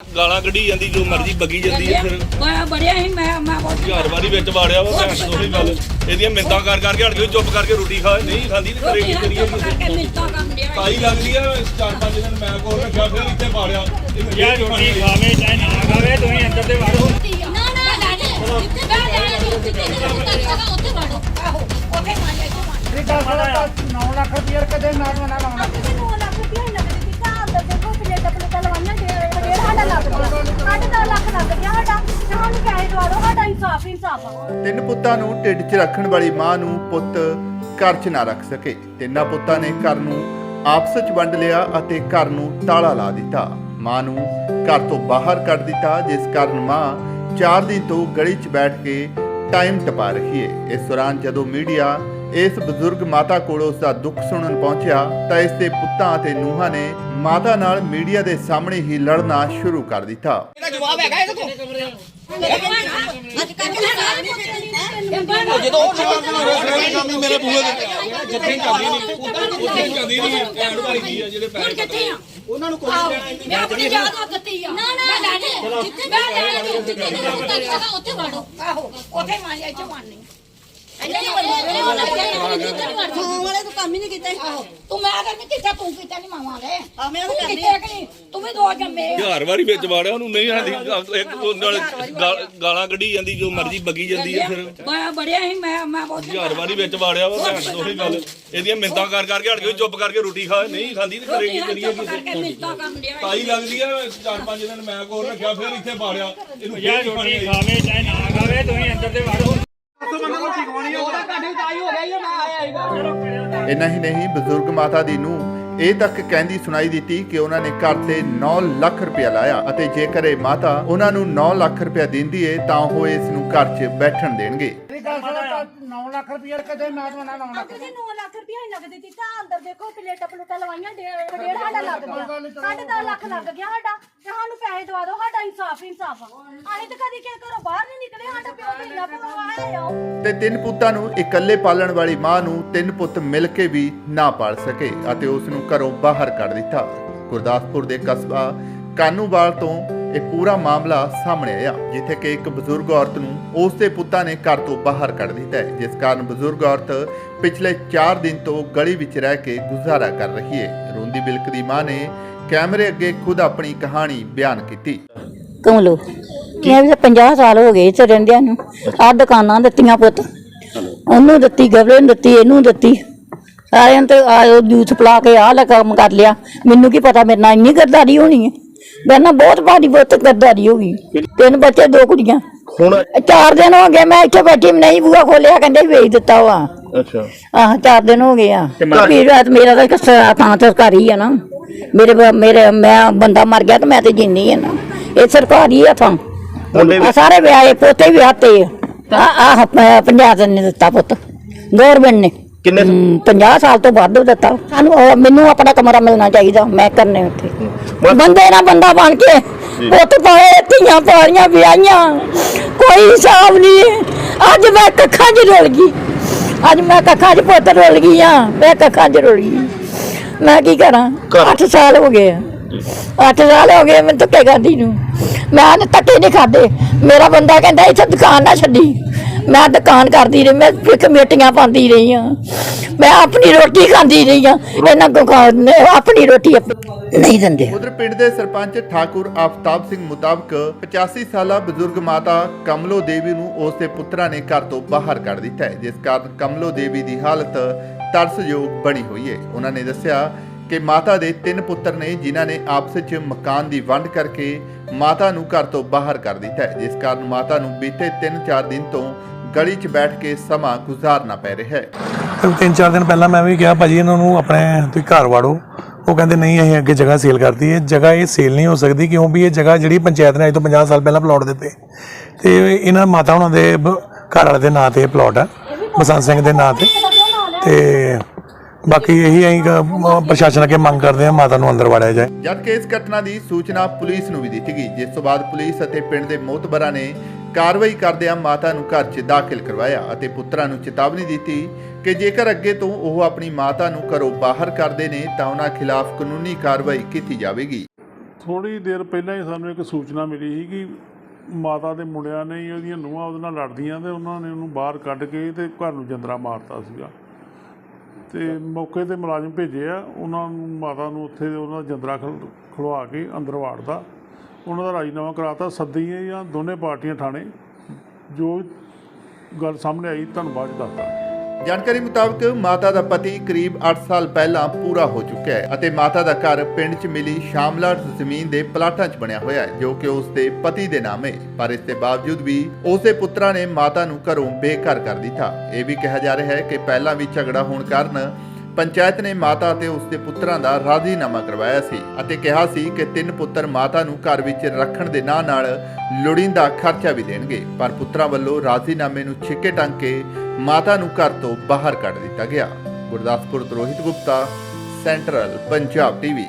ਗਾਲਾਂ ਕੱਢੀ ਜਾਂਦੀ ਜੋ ਮਰਜ਼ੀ ਬੱਗੀ ਜਾਂਦੀ ਹੈ ਫਿਰ। ਮੈਂ ਬੜਿਆ ਹੀ ਮੈਂ ਮੈਂ ਬਹੁਤ ਘਰ ਵਾਰੀ ਵਿੱਚ ਵਾੜਿਆ ਵਾ ਭੈਣ ਚੋਦ ਗੱਲ। ਇਹਦੀਆਂ ਮਿੰਤਾਂ ਕਰ ਕਰਕੇ ਹਟ ਗਈ ਚੁੱਪ ਕਰਕੇ ਰੋਟੀ ਖਾ ਨਹੀਂ ਖਾਂਦੀ ਤੇ ਕਰੇ ਕੀ ਕਰੀਏ। ਕਰਕੇ ਮਿੰਤਾ ਕੰਮ ਡਿਆ ਤਾਈ ਲੱਗਦੀ ਆ ਚਾਰ ਪੰਜ ਦਿਨ ਮੈਂ ਕੋਲ ਰੱਖਿਆ ਫਿਰ ਇੱਥੇ ਪਾੜਿਆ ਯਾਰ ਰੋਟੀ ਖਾਵੇ ਚਾਹੇ ਨਾ ਖਾਵੇ ਤੁਸੀਂ ਅੰਦਰ ਤੇ ਵੜੋ। ਨਾ ਨਾ ਲਾਣੇ ਜਿੱਥੇ ਮੈਂ ਜਾਣਾ ਜਿੱਥੇ ਤੈਨੂੰ ਕਰ ਸਕਦਾ ਉੱਥੇ ਵੜੋ। ਆਹੋ ਉੱਥੇ ਰਿਕਾ ਸਾਡਾ 9 ਲੱਖ ਰੁਪਏ ਕਦੇ ਨਾ ਨਾ ਲਾਉਣਾ। ਸਾਢੇ ਦਸ ਲੱਖ ਲੱਗ ਗਿਆ ਸਾਡਾ ਸਾਨੂੰ ਪੈਸੇ ਦਵਾ ਦਿਓ ਸਾਡਾ ਇਨਸਾਫ ਹੀ ਇਨਸਾਫ ਆ ਤਿੰਨ ਪੁੱਤਾਂ ਨੂੰ ਢਿੱਡ 'ਚ ਰੱਖਣ ਵਾਲੀ ਮਾਂ ਨੂੰ ਪੁੱਤ ਘਰ 'ਚ ਨਾ ਰੱਖ ਸਕੇ। ਤਿੰਨਾਂ ਪੁੱਤਾਂ ਨੇ ਘਰ ਨੂੰ ਆਪਸ 'ਚ ਵੰਡ ਲਿਆ ਅਤੇ ਘਰ ਨੂੰ ਤਾਲਾ ਲਾ ਦਿੱਤਾ। ਮਾਂ ਨੂੰ ਘਰ ਤੋਂ ਬਾਹਰ ਕੱਢ ਦਿੱਤਾ, ਜਿਸ ਕਾਰਨ ਮਾਂ ਚਾਰ ਦਿਨ ਤੋਂ ਗਲੀ 'ਚ ਬੈਠ ਕੇ ਟਾਈਮ ਟਪਾ ਰਹੀ ਹੈ ਇਸ ਦੌਰਾਨ ਜਦੋਂ ਮੀਡੀਆ ਇਸ ਬਜ਼ੁਰਗ ਮਾਤਾ ਕੋਲ ਉਸ ਦਾ ਦੁੱਖ ਸੁਣਨ ਪਹੁੰਚਿਆ ਤਾਂ ਇਸ ਦੇ ਪੁੱਤਾਂ ਅਤੇ ਨੂੰਹਾਂ ਨੇ ਮਾਤਾ ਨਾਲ ਮੀਡੀਆ ਦੇ ਸਾਹਮਣੇ ਹੀ ਲੜਨਾ ਸ਼ੁਰੂ ਕਰ ਦਿੱਤਾ। ਅੱਜ ਕੱਲ੍ਹ ਜਦੋਂ ਉਹ ਸ਼ਾਮੀ ਮੇਰੇ ਬੂਹੇ ਦੇ ਜਿੱਥੇ ਜਾਂਦੀ ਨਹੀਂ ਉੱਥੇ ਜਾਂਦੀ ਨਹੀਂ ਐਡ ਵਾਲੀ ਕੀ ਆ ਜਿਹੜੇ ਪੈਸੇ ਕਿੱਥੇ ਆ। ਉਹਨਾਂ ਨੂੰ ਕੋਈ ਮੈਂ ਆਪਣੀ ਯਾਦ ਆ ਦਿੱਤੀ ਆ। ਨਾ ਨਾ ਲਾਣੇ ਜਿੱਥੇ ਮੈਂ ਜਾਣਾ ਜਿੱਥੇ ਤੈਨੂੰ ਕਰ ਸਕਦਾ ਉੱਥੇ ਵੜੋ। ਆਹੋ ਉੱਥੇ ਮੰਨ ਜਾ ਇੱਥੇ ਮੰਨ ਨਹੀਂ ਇੰਨੇ ਹਾਂ ਵਾਲੇ ਤਾਂ ਕੰਮ ਹੀ ਨਹੀਂ ਕੀਤਾ ਆਹੋ। ਤੂੰ ਮੈਂ ਕਰਨੀ ਕੀਤਾ ਤੂੰ ਕੀਤਾ ਨਹੀਂ ਮਾਵਾਂ ਦੇ ਹਾਂ, ਮੈਂ ਤਾਂ ਤੂੰ ਕਰਨੀ ਕੀਤਾ ਕਿ ਨਹੀਂ? ਤੂੰ ਵੀ ਦੋ ਜੰਮੇ ਆ। ਘਰ ਵਾਰੀ ਵਿੱਚ ਵਾੜਿਆ ਉਹਨੂੰ ਨਹੀਂ ਆਂਦੀ ਇੱਕ ਉਹ ਨਾਲ ਗਾਲ- ਗਾਲਾਂ ਕੱਢੀ ਜਾਂਦੀ ਜੋ ਮਰਜ਼ੀ ਬੱਗੀ ਜਾਂਦੀ ਹੈ ਫਿਰ। ਮੈਂ ਬੜਿਆ ਹੀ ਮੈਂ ਮੈਂ ਬਹੁਤ ਘਰ ਵਾਰੀ ਵਿੱਚ ਵਾੜਿਆ ਵਾ ਭੈਣ ਚੋਦ ਉਹੀ ਗੱਲ। ਇਹਦੀਆਂ ਮਿੰਤਾਂ ਕਰ ਕਰਕੇ ਹਟ ਗਈ ਚੁੱਪ ਕਰਕੇ ਰੋਟੀ ਖਾ ਨਹੀਂ ਖਾਂਦੀ ਤੇ ਕਰੇ ਕੀ ਕਰੀਏ ਕਰਕੇ ਮਿੰਤਾ ਕੰਮ ਡਿਆ ਤਾਈ ਲੱਗਦੀ ਆ ਚਾਰ ਪੰਜ ਦਿਨ ਮੈਂ ਕੋਲ ਰੱਖਿਆ ਫਿਰ ਇੱਥੇ ਪਾੜਿਆ ਇਹਨੂੰ ਯਾਰ ਰੋਟੀ ਖਾਵੇ ਚਾਹੇ ਨਾ ਖਾਵੇ ਤੁਸੀਂ ਅੰਦਰ ਤੇ ਵੜੋ। ਇੰਨਾ ਹੀ ਨਹੀਂ। ਬਜ਼ੁਰਗ ਮਾਤਾ ਦੀ ਨੂੰ ਇਹ ਤੱਕ ਕਹਿੰਦੀ ਸੁਣਾਈ ਦਿੱਤੀ ਕਿ ਉਹਨਾਂ ਨੇ ਘਰ ਤੇ 9 ਲੱਖ ਰੁਪਇਆ ਲਾਇਆ ਅਤੇ ਜੇਕਰ ਇਹ ਮਾਤਾ ਉਹਨਾਂ ਨੂੰ 9 ਲੱਖ ਰੁਪਇਆ ਦਿੰਦੀ ਏ ਤਾਂ ਉਹ ਇਸ ਨੂੰ ਘਰ 'ਚ ਬੈਠਣ ਦੇਣਗੇ। 9 ਲੱਖ ਰੁਪਏ ਕਦੇ ਨਾ ਨਾ ਲਾਉਣਾ ਅਸੀਂ ਤੇ 9 ਲੱਖ ਰੁਪਏ ਹੀ ਨਗਦ ਦਿੱਤਾ। ਅੰਦਰ ਦੇਖੋ ਪਲੇਟਾਂ ਪਲੇਟਾਂ ਲਵਾਈਆਂ ਡੇਢ ਡੇਢ ਸਾਡਾ ਲੱਗ ਗਿਆ। ਸਾਢੇ ਦਸ ਲੱਖ ਲੱਗ ਗਿਆ ਸਾਡਾ। ਤੇ ਸਾਨੂੰ ਪੈਸੇ ਦਵਾ ਦਿਓ ਸਾਡਾ ਇਨਸਾਫ ਹੀ ਇਨਸਾਫ। ਆ ਅਸੀਂ ਤਾਂ ਕਦੀ ਕਿਸੇ ਘਰੋਂ ਬਾਹਰ ਨਹੀਂ ਨਿਕਲੇ ਸਾਡਾ ਪਿਓ ਤੇ ਇੰਨਾ ਪਵਾਇਆ ਆ। ਤੇ ਤਿੰਨ ਪੁੱਤਾਂ ਨੂੰ ਇਕੱਲੇ ਪਾਲਣ ਵਾਲੀ ਮਾਂ ਨੂੰ ਤਿੰਨ ਪੁੱਤ ਮਿਲ ਕੇ ਵੀ ਨਾ ਪਾਲ ਸਕੇ ਅਤੇ ਉਸ ਨੂੰ ਘਰੋਂ ਬਾਹਰ ਕੱਢ ਦਿੱਤਾ। ਗੁਰਦਾਸਪੁਰ ਦੇ ਕਸਬਾ ਕਾਨੂੰਵਾਲ ਤੋਂ ਇਹ ਪੂਰਾ ਮਾਮਲਾ ਸਾਹਮਣੇ ਆਇਆ ਜਿੱਥੇ ਕਿ ਇੱਕ ਬਜ਼ੁਰਗ ਔਰਤ ਨੂੰ ਉਸ ਦੇ ਪੁੱਤਾਂ ਨੇ ਘਰ ਤੋਂ ਬਾਹਰ ਕੱਢ ਦਿੱਤਾ ਹੈ ਜਿਸ ਕਾਰਨ ਬਜ਼ੁਰਗ ਔਰਤ ਪਿਛਲੇ 4 ਦਿਨ ਤੋਂ ਗਲੀ ਵਿੱਚ ਰਹਿ ਕੇ ਗੁਜ਼ਾਰਾ ਕਰ ਰਹੀ ਹੈ। ਰੋਂਦੀ ਬਿਲਕਦੀ ਮਾਂ ਨੇ ਕੈਮਰੇ ਅੱਗੇ ਖੁਦ ਆਪਣੀ ਕਹਾਣੀ ਬਿਆਨ ਕੀਤੀ। ਕਮਲੋ ਮੈਂ ਵੀ 50 ਸਾਲ ਹੋ ਗਏ ਇੱਥੇ ਰਹਿੰਦਿਆਂ ਨੂੰ। ਆ ਦੁਕਾਨਾਂ ਦਿੱਤੀਆਂ ਪੁੱਤ। ਉਹਨੂੰ ਦਿੱਤੀ ਗਵਲੇ ਨੂੰ ਦਿੱਤੀ ਇਹਨੂੰ ਦਿੱਤੀ। ਸਾਰਿਆਂ ਤੇ ਆਇਓ ਜੂਸ ਪਲਾ ਕੇ ਆਹ ਲੈ ਕੰਮ ਕਰ ਲਿਆ। ਮੈਨੂੰ ਕੀ ਪਤਾ ਮੇਰੇ ਨਾਲ ਇੰਨੀ ਗਰਦਾਰੀ ਹੋਣੀ ਹੈ। ਮੇਰੇ ਨਾਲ ਬਹੁਤ ਭਾਰੀ ਬਹੁਤ ਗਰਦਾਰੀ ਹੋ ਗਈ। ਤਿੰਨ ਬੱਚੇ ਦੋ ਕੁੜੀਆਂ। ਹੁਣ ਚਾਰ ਦਿਨ ਹੋ ਗਏ ਮੈਂ ਇੱਥੇ ਬੈਠੀ ਨਹੀਂ ਬੂਆ ਖੋਲਿਆ ਕਹਿੰਦੇ ਵੇਚ ਦਿੱਤਾ ਵਾ। ਅੱਛਾ। ਆਹ ਚਾਰ ਦਿਨ ਹੋ ਗਏ ਆ। ਮੇਰਾ ਮੇਰਾ ਤਾਂ ਇੱਕ ਸ- ਥਾਂ ਸਰਕਾਰੀ ਆ ਨਾ। ਮੇਰੇ ਮੇਰੇ ਮੈਂ ਬੰਦਾ ਮਰ ਗਿਆ ਤੇ ਮੈਂ ਤੇ ਜਿੰਨੀ ਆ ਨਾ। ਇਹ ਸਰਕਾਰੀ ਆ ਥਾਂ। ਆਹ ਸਾਰੇ ਵਿਆਹੇ ਪੋਤੇ ਵੀ ਆਤੇ ਆ। ਆਹ ਪੰਜਾਬ ਦੇ ਨੇ ਦਿੱਤਾ ਪੁੱਤ। ਗੌਰਮੈਂਟ ਨੇ। ਕਿੰਨੇ 50 ਸਾਲ? ਤੋਂ ਵੱਧ ਦਿੱਤਾ। ਸਾਨੂੰ ਉਹ- ਮੈਨੂੰ ਆਪਣਾ ਕਮਰਾ ਮਿਲਣਾ ਚਾਹੀਦਾ ਮੈਂ ਕਰਨੇ ਉੱਥੇ। ਬੰਦੇ ਨਾ ਬੰਦਾ ਬਣ ਕੇ ਪੁੱਤ ਪਾਏ ਧੀਆਂ ਪਾਲੀਆਂ ਵਿਆਹੀਆਂ। ਕੋਈ ਹਿਸਾਬ ਨਹੀਂ। ਅੱਜ ਮੈਂ ਕੱਖਾਂ 'ਚ ਰੁਲ ਗਈ। ਅੱਜ ਮੈਂ ਕੱਖਾਂ 'ਚ ਪੁੱਤ ਰੁਲ ਗਈ ਆ। ਮੈਂ ਕੱਖਾਂ 'ਚ ਰੁਲ ਗਈ। ਮੈਂ ਕੀ ਕਰਾਂ? 8 ਸਾਲ ਹੋ ਗਏ ਆ। 8 ਸਾਲ ਹੋ ਗਏ ਮੈਨੂੰ ਧੱਕੇ ਖਾਂਦੀ ਨੂੰ। ਮੈਂ ਨੇ ਧੱਕੇ ਨਹੀਂ ਖਾਦੇ ਮੇਰਾ ਬੰਦਾ ਕਹਿੰਦਾ ਇੱਥੇ ਦੁਕਾਨ ਨਾ ਛੱਡੀ। ਮੈਂ ਦੁਕਾਨ ਕਰਦੀ ਰਹੀ, ਮੈਂ ਕਮੇਟੀਆਂ ਪਾਉਂਦੀ ਰਹੀ ਆ ਮੈਂ ਆਪਣੀ ਰੋਟੀ ਖਾਂਦੀ ਰਹੀ ਆ ਇਹਨਾਂ ਕੋ ਆਪਣੀ ਰੋਟੀ ਨਹੀਂ ਦਿੰਦੇ। ਉਧਰ ਪਿੰਡ ਦੇ ਸਰਪੰਚ ਠਾਕੁਰ ਆਫਤਾਬ ਸਿੰਘ ਮੁਤਾਬਕ 85 ਸਾਲਾ ਬਜ਼ੁਰਗ ਮਾਤਾ ਕਮਲੋ ਦੇਵੀ ਨੂੰ ਉਸ ਦੇ ਪੁੱਤਰਾਂ ਨੇ ਘਰ ਤੋਂ ਬਾਹਰ ਕੱਢ ਦਿੱਤਾ ਹੈ। ਜਿਸ ਕਾਰਨ ਕਮਲੋ ਦੇਵੀ ਦੀ ਹਾਲਤ ਤਰਸਯੋਗ ਬਣੀ ਹੋਈ ਹੈ। ਉਹਨਾਂ ਨੇ ਦੱਸਿਆ ਕਿ ਮਾਤਾ ਦੇ ਤਿੰਨ ਪੁੱਤਰ ਨੇ, ਜਿਨ੍ਹਾਂ ਨੇ ਆਪਸ ਵਿੱਚ ਮਕਾਨ ਦੀ ਵੰਡ ਕਰਕੇ ਮਾਤਾ ਨੂੰ ਘਰ ਤੋਂ ਬਾਹਰ ਕਰ ਦਿੱਤਾ ਜਿਸ ਕਾਰਨ ਮਾਤਾ ਨੂੰ ਬੀਤੇ 3-4 ਦਿਨ ਤੋਂ ਗਲੀ 'ਚ ਬੈਠ ਕੇ ਸਮਾਂ ਗੁਜ਼ਾਰਨਾ ਪੈ ਰਿਹਾ ਹੈ। ਤਿੰਨ ਚਾਰ ਦਿਨ ਪਹਿਲਾਂ ਮੈਂ ਵੀ ਕਿਹਾ ਭਾਜੀ ਇਹਨਾਂ ਨੂੰ ਆਪਣੇ ਤੁਸੀਂ ਘਰ ਵਾੜੋ। ਉਹ ਕਹਿੰਦੇ ਨਹੀਂ ਅਸੀਂ ਅੱਗੇ ਜਗ੍ਹਾ ਸੇਲ ਕਰਦੀ ਹੈ। ਜਗ੍ਹਾ ਇਹ ਸੇਲ ਨਹੀਂ ਹੋ ਸਕਦੀ ਕਿਉਂ ਵੀ ਇਹ ਜਗ੍ਹਾ ਜਿਹੜੀ ਪੰਚਾਇਤ ਨੇ ਅੱਜ ਤੋਂ 50 ਸਾਲ ਪਹਿਲਾਂ ਪਲਾਟ ਦਿੱਤੇ। ਤੇ ਇਹਨਾਂ ਮਾਤਾ ਉਹਨਾਂ ਦੇ ਘਰ ਵਾਲੇ ਦੇ ਨਾਂ ਤੇ ਇਹ ਪਲਾਟ ਹੈ ਬਸੰਤ ਸਿੰਘ ਦੇ ਨਾਂ ਤੇ। ਤੇ ਬਾਕੀ ਇਹੀ ਅਸੀਂ ਪ੍ਰਸ਼ਾਸਨ ਅੱਗੇ ਮੰਗ ਕਰਦੇ ਹਾਂ ਮਾਤਾ ਨੂੰ ਅੰਦਰ ਵਾੜਿਆ ਜਾਏ। ਜਦ ਕਿ ਇਸ ਘਟਨਾ ਦੀ ਸੂਚਨਾ ਪੁਲਿਸ ਨੂੰ ਵੀ ਦਿੱਤੀ ਗਈ। ਜਿਸ ਤੋਂ ਬਾਅਦ ਪੁਲਿਸ ਅਤੇ ਪਿੰਡ ਦੇ ਮੋਤਬਰਾਂ ਨੇ ਕਾਰਵਾਈ ਕਰਦਿਆਂ ਮਾਤਾ ਨੂੰ ਘਰ 'ਚ ਦਾਖਲ ਕਰਵਾਇਆ ਅਤੇ ਪੁੱਤਰਾਂ ਨੂੰ ਚੇਤਾਵਨੀ ਦਿੱਤੀ ਕਿ ਜੇਕਰ ਅੱਗੇ ਤੋਂ ਉਹ ਆਪਣੀ ਮਾਤਾ ਨੂੰ ਘਰੋਂ ਬਾਹਰ ਕਰਦੇ ਨੇ ਤਾਂ ਉਹਨਾਂ ਖਿਲਾਫ ਕਾਨੂੰਨੀ ਕਾਰਵਾਈ ਕੀਤੀ ਜਾਵੇਗੀ। ਥੋੜੀ ਦੇਰ ਪਹਿਲਾਂ ਹੀ ਸਾਨੂੰ ਇੱਕ ਸੂਚਨਾ ਮਿਲੀ ਸੀ ਕਿ ਮਾਤਾ ਦੇ ਮੁੰਡਿਆਂ ਨੇ ਹੀ ਉਹਦੀਆਂ ਨੂੰਹਾਂ ਉਹਦੇ ਨਾਲ ਲੜਦੀਆਂ ਤੇ ਉਹਨਾਂ ਨੇ ਉਹਨੂੰ ਬਾਹਰ ਕੱਢ ਕੇ ਤੇ ਘਰ ਨੂੰ ਜੰਦਰਾ ਮਾਰਤਾ ਸੀਗਾ। ਤੇ ਮੌਕੇ ਤੇ ਮੁਲਾਜ਼ਮ ਭੇਜੇ ਆ, ਉਹਨਾਂ ਨੂੰ ਮਾਤਾ ਨੂੰ ਉੱਥੇ ਉਹਨਾਂ ਦਾ ਜੰਦਰਾ ਖਲਵਾ ਕੇ ਅੰਦਰ ਵਾੜਦਾ ਉਹਨਾਂ ਦਾ ਰਾਜੀਨਾਮਾ ਕਰਾਤਾ ਸੱਦੀ ਜਾਂ ਦੋਨੇ ਪਾਰਟੀਆਂ ਥਾਣੇ ਜੋ ਗੱਲ ਸਾਹਮਣੇ ਆਈ, ਤੁਹਾਨੂੰ ਬਾਅਦ 'ਚ ਦੱਸਦਾ। ਜਾਣਕਾਰੀ ਮੁਤਾਬਕ ਮਾਤਾ ਦਾ ਪਤੀ ਕਰੀਬ 8 ਸਾਲ ਪਹਿਲਾਂ ਪੂਰਾ ਹੋ ਚੁੱਕਿਆ ਹੈ ਅਤੇ ਮਾਤਾ ਦਾ ਘਰ ਪਿੰਡ 'ਚ ਮਿਲੀ ਸ਼ਾਮਲਾਟ ਜ਼ਮੀਨ ਦੇ ਪਲਾਟਾਂ 'ਚ ਬਣਿਆ ਹੋਇਆ ਹੈ, ਜੋ ਕਿ ਉਸ ਦੇ ਪਤੀ ਦੇ ਨਾਮ ਹੈ। ਪਰ ਇਸ ਦੇ ਬਾਵਜੂਦ ਵੀ ਉਸ ਦੇ ਪੁੱਤਰਾਂ ਨੇ ਮਾਤਾ ਨੂੰ ਘਰੋਂ ਬੇਘਰ ਕਰ ਦਿੱਤਾ। ਇਹ ਵੀ ਕਿਹਾ ਜਾ ਰਿਹਾ ਹੈ ਕਿ ਪਹਿਲਾਂ ਵੀ ਝਗੜਾ ਹੋਣ ਕਾਰਨ ਪੰਚਾਇਤ ਨੇ ਮਾਤਾ ਅਤੇ ਉਸ ਦੇ ਪੁੱਤਰਾਂ ਦਾ ਰਾਜ਼ੀਨਾਮਾ ਕਰਵਾਇਆ ਸੀ ਅਤੇ ਕਿਹਾ ਸੀ ਕਿ ਤਿੰਨ ਪੁੱਤਰ ਮਾਤਾ ਨੂੰ ਘਰ ਵਿੱਚ ਰੱਖਣ ਦੇ ਨਾਂ ਨਾਲ ਲੋੜੀਂਦਾ ਖਰਚਾ ਵੀ ਦੇਣਗੇ, ਪਰ ਪੁੱਤਰਾਂ ਵੱਲੋਂ ਰਾਜ਼ੀਨਾਮੇ ਨੂੰ ਛਿੱਕੇ ਟੰਗ ਕੇ ਮਾਤਾ ਨੂੰ ਘਰ ਤੋਂ ਬਾਹਰ ਕੱਢ ਦਿੱਤਾ ਗਿਆ। ਗੁਰਦਾਸਪੁਰ ਤੋਂ ਰੋਹਿਤ ਗੁਪਤਾ, ਸੈਂਟਰਲ ਪੰਜਾਬ ਟੀਵੀ।